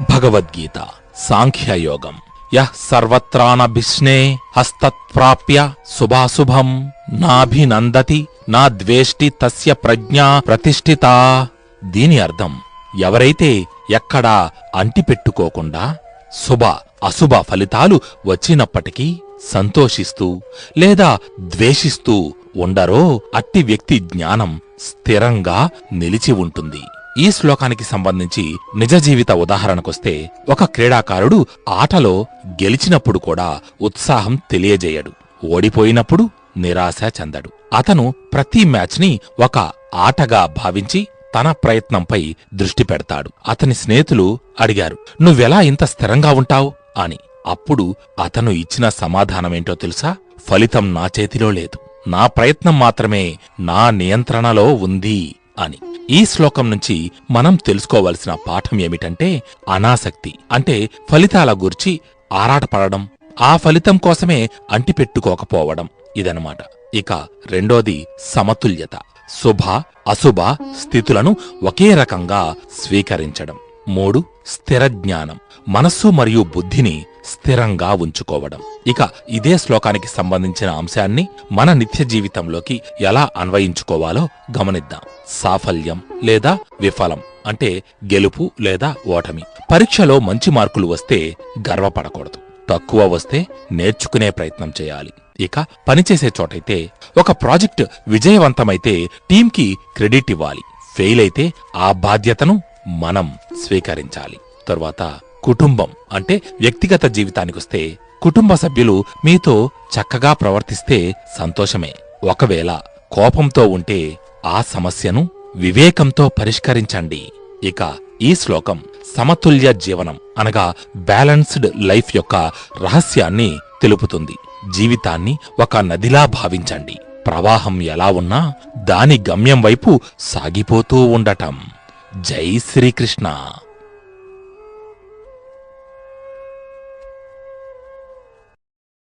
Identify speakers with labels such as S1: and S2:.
S1: భగవద్గీత సాంఖ్యయోగం. యః సర్వత్రానభిష్ణే హస్తత్ప్రాప్య శుభాశుభం నాభినందతి నా ద్వేష్టి తస్య ప్రజ్ఞా ప్రతిష్ఠిత. దీని అర్థం ఎవరైతే ఎక్కడా అంటిపెట్టుకోకుండా శుభ అశుభ ఫలితాలు వచ్చినప్పటికీ సంతోషిస్తూ లేదా ద్వేషిస్తూ ఉండరో అట్టి వ్యక్తి జ్ఞానం స్థిరంగా నిలిచి ఉంటుంది. ఈ శ్లోకానికి సంబంధించి నిజ జీవిత ఉదాహరణకొస్తే ఒక క్రీడాకారుడు ఆటలో గెలిచినప్పుడు కూడా ఉత్సాహం తెలియజేయడు. ఓడిపోయినప్పుడు నిరాశ చెందడు. అతను ప్రతి మ్యాచ్ని ఒక ఆటగా భావించి తన ప్రయత్నంపై దృష్టి పెడతాడు. అతని స్నేహితులు అడిగారు నువ్వెలా ఇంత స్థిరంగా ఉంటావు? అని. అప్పుడు అతను ఇచ్చిన సమాధానమేంటో తెలుసా? ఫలితం నా చేతిలో లేదు. నా ప్రయత్నం మాత్రమే నా నియంత్రణలో ఉంది అని. ఈ శ్లోకం నుంచి మనం తెలుసుకోవలసిన పాఠం ఏమిటంటే అనాసక్తి అంటే ఫలితాల గురించి ఆరాటపడడం ఆ ఫలితం కోసమే అంటిపెట్టుకోకపోవడం ఇదనమాట ఇక రెండోది సమతుల్యత శుభ అశుభ స్థితులను ఒకే రకంగా స్వీకరించడం. మూడు స్థిర జ్ఞానం మనస్సు మరియు బుద్ధిని స్థిరంగా ఉంచుకోవడం. ఇక ఇదే శ్లోకానికి సంబంధించిన అంశాన్ని మన నిత్య జీవితంలోకి ఎలా అన్వయించుకోవాలో గమనిద్దాం. సాఫల్యం లేదా విఫలం అంటే గెలుపు లేదా ఓటమి. పరీక్షలో మంచి మార్కులు వస్తే గర్వపడకూడదు. తక్కువ వస్తే నేర్చుకునే ప్రయత్నం చేయాలి. ఇక పనిచేసే చోటైతే ఒక ప్రాజెక్ట్ విజయవంతమైతే టీంకి క్రెడిట్ ఇవ్వాలి. ఫెయిల్ అయితే ఆ బాధ్యతను మనం స్వీకరించాలి. తరువాత కుటుంబం అంటే వ్యక్తిగత జీవితానికొస్తే కుటుంబ సభ్యులు మీతో చక్కగా ప్రవర్తిస్తే సంతోషమే. ఒకవేళ కోపంతో ఉంటే ఆ సమస్యను వివేకంతో పరిష్కరించండి. ఇక ఈ శ్లోకం సమతుల్య జీవనం అనగా బ్యాలెన్స్డ్ లైఫ్ యొక్క రహస్యాన్ని తెలుపుతుంది. జీవితాన్ని ఒక నదిలా భావించండి. ప్రవాహం ఎలా ఉన్నా దాని గమ్యం వైపు సాగిపోతూ ఉండటం. జై శ్రీకృష్ణ.